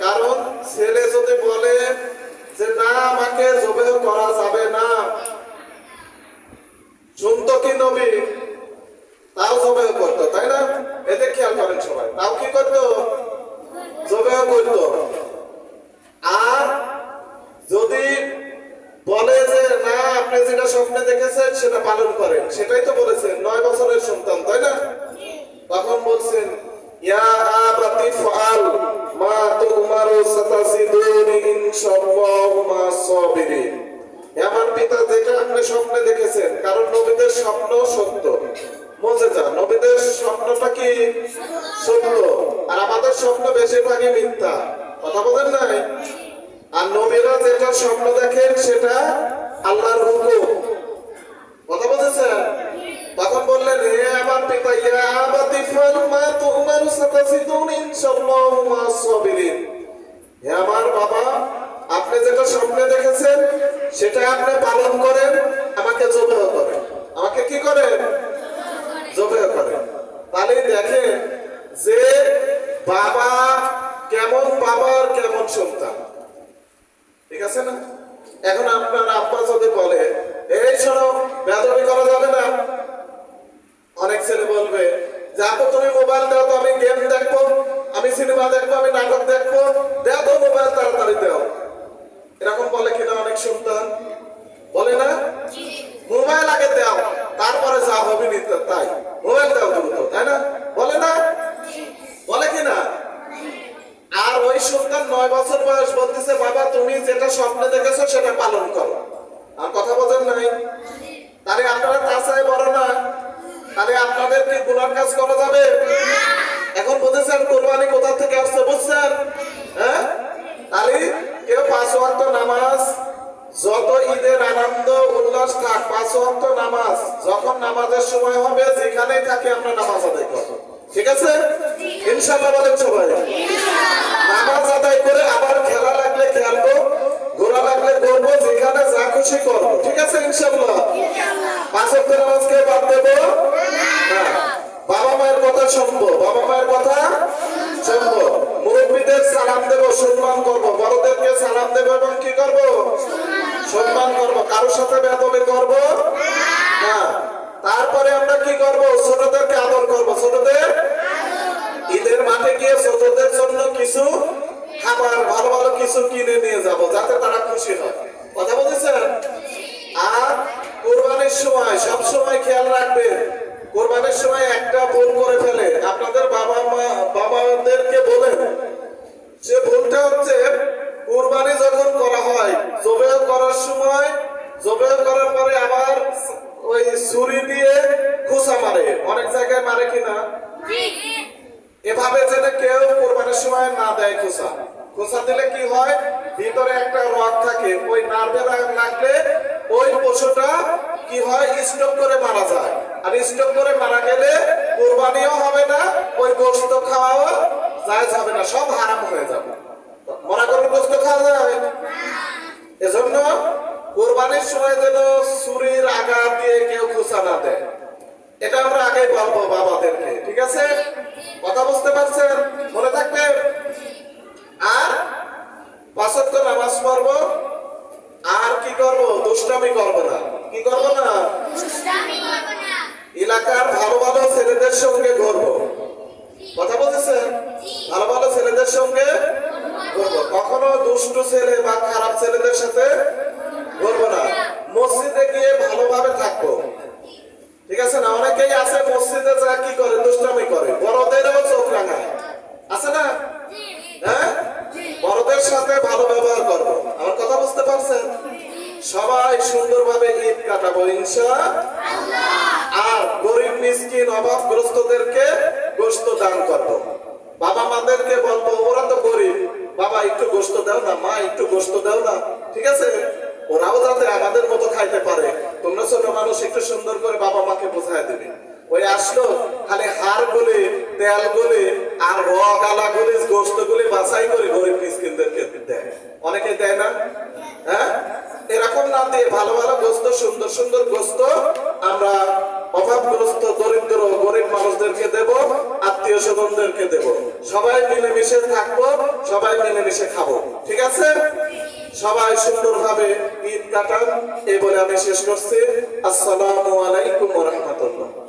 কারণ ছেলে যদি বলে যে, না, আমাকে জবেও করা যাবে না। শুনতো কি নবী তাও জবেও করতো, তাই না? এতে খেয়াল করেন সবাই। তাও কি করতো জবে করতো আর যদি বলে যে না আপনি যেটা স্বপ্নে দেখেছেন সেটা পালন করেন। সেটাই তো বলেছেন, নয় বছরের সন্তান, তাই না? তখন বলছেন, ইয়া আবাতি ফাল মা তুমারু ইনশাআল্লাহু মা আমার পিতা যেটা আপনি স্বপ্নে দেখেছেন, কারণ নবীদের স্বপ্ন সত্য। মজেজা, নবীদের স্বপ্নটা কি? সত্য। আর আমাদের স্বপ্ন বেশিরভাগই মিথ্যা। কথা বলেন নাই? আর নবীরা যেটা স্বপ্ন দেখেন, সেটা আল্লাহর হুকুম। আমার বাবা, আপনি যেটা স্বপ্নে দেখেছেন, সেটা আপনি পালন করেন, আমাকে জবেহ করেন। আমাকে কি করেন? জবেহ করেন। তাহলে দেখেন যে বাবা কেমন বাবার কেমন সন্তান। ঠিক আছে না? এখন আপনার আব্বা যদি বলে, এই শোনো বেদবি করা যাবে না? অনেক ছেলে বলবে, যে আপু, তুমি মোবাইল দাও তো আমি গেম দেখব। আমি সিনেমা দেখব আমি নাটক দেখব। তো মোবাইল তাড়াতাড়ি দাও। এরকম বলে কিনা অনেক সন্তান বলে না? মোবাইল আগে দাও তারপরে যা হবে নি তা- তাই। মোবাইল দাও দ্রুত তাই না? বলে না? বলে কিনা আর ওই সন্তান নয় বছর বয়স বলতেছে বাবা তুমি যেটা স্বপ্নে দেখেছ সেটা পালন করো। আর কথা বোঝেন নাই? তাহলে আপনারা তাছাই বড় না? তাহলে আপনাদের কি গুণার কাজ করা যাবে? এখন বুঝেছেন কোরবানি কোথা থেকে আসছে বুঝছেন? হ্যাঁ? তাহলে কেউ পাঁচ ওয়াক্ত নামাজ, যত ঈদের আনন্দ, উল্লাস থাক, পাঁচ ওয়াক্ত নামাজ, যখন নামাজের সময় হবে, যেখানেই থাকে, আমরা নামাজ আদায় করব। ঠিক আছে? ইনশাল্লাহ বলেন সবাই। নামাজ আদায় করে আবার খেলা লাগলে খেলব, ঘোরা লাগলে করব যেখানে যা খুশি করব। ঠিক আছে ইনশাল্লাহ পাঁচ ওয়াক্ত নামাজকে বাদ দেবো না বাবা মায়ের কথা শুনব বাবা মায়ের কথা শুনব মুরব্বীদের সালাম দেবো সম্মান করব বড়দেরকে সালাম দেবো এবং কি করব সম্মান করব কারোর সাথে বেদবি করব? না। তারপরে আমরা কি করব? ছোটদেরকে আদর করব। ছোটদের? ঈদের মাঠে গিয়ে ছোটদের জন্য কিছু খাবার, ভালো ভালো কিছু কিনে নিয়ে যাব, যাতে তারা খুশি হয়। কথা বলেছেন? আর কোরবানির সময়, সব সময় খেয়াল রাখবেন, কোরবানির সময় একটা ভুল করে ফেলে। আপনাদের বাবা মা, বাবাদেরকে বলেন, যে ভুলটা হচ্ছে, কোরবানি যখন করা হয় জবে করার সময় জবে করার পরে আবার ওই ছুরি দিয়ে খোসা মারে। অনেক জায়গায় মারে কিনা এভাবে যেন কেউ কোরবানির সময় না দেয় খোসা। খোসা দিলে কি হয়? ভিতরে একটা রড থাকে। ওই নার্ভে লাগলে ওই পশুটা কি হয়? স্টক করে মারা যায়। আর স্টক করে মারা গেলে কোরবানিও হবে না ওই গোস্ত খাওয়াও যায় যাবে না সব হারাম হয়ে যাবে। মরা গরুর গোস্ত খাওয়া যায় এজন্য কোরবানির সময় যেন ছুরির আঘাত দিয়ে কেউ খোসা না দেয়। এটা আমরা আগে বলব বাবাদেরকে ঠিক আছে? কথা বুঝতে পারছেন? মনে থাকবে? আর পাঁচক তো নামাজ পড়ব। আর কি করব? দুষ্টামি করব না। কি করব না? এলাকার ভালো ভালো ছেলেদের সঙ্গে ঘুরবো। কথা বলতেছেন ভালো ভালো ছেলেদের সঙ্গে ঘুরবো। কখনো দুষ্টু ছেলে বা খারাপ ছেলেদের সাথে ঘুরবো না। মসজিদে গিয়ে ভালোভাবে থাকব। ঠিক আছে না? অনেকেই আছে মসজিদে যা কি করে, দুষ্টামি করে। বড়দেরও চোখ রাঙায়। আছে না? হ্যাঁ? বড়দের সাথে ভালো ব্যবহার করব। আমার কথা বুঝতে পারছেন? সবাই সুন্দরভাবে ঈদ কাটাবো, ইনশা আর গরিব, মিসকিন, অভাবগ্রস্তদেরকে গোস্ত দান করব। বাবা মাদেরকে বলব, ওরা তো গরিব। বাবা, একটু গোস্ত দাও না, মা, একটু গোস্ত দাও না। ঠিক আছে? ওরাও যাতে আমাদের মতো খাইতে পারে। তোমরা ছোট মানুষ, একটু সুন্দর করে বাবা মাকে বোঝাই দেবে। ওই আসলো, খালি হার গুলে, তেল গুলে আর রক আলা গুলি, গোস্ত গুলি বাছাই করে গরিব মিসকিনদেরকে দেয়। অনেকে দেয় না? হ্যাঁ? এরকম না দিয়ে ভালো ভালো গোস্ত, সুন্দর সুন্দর গোস্ত আমরা অভাবগ্রস্ত দরিদ্র গরিব মানুষদেরকে দেব, আত্মীয় স্বজনদেরকে দেব। সবাই মিলেমিশে থাকব, সবাই মিলেমিশে খাব। ঠিক আছে? সবাই সুন্দরভাবে কাটান এই বলে আমি শেষ করছি। আসসালামু আলাইকুম রহমতুল্লাহ।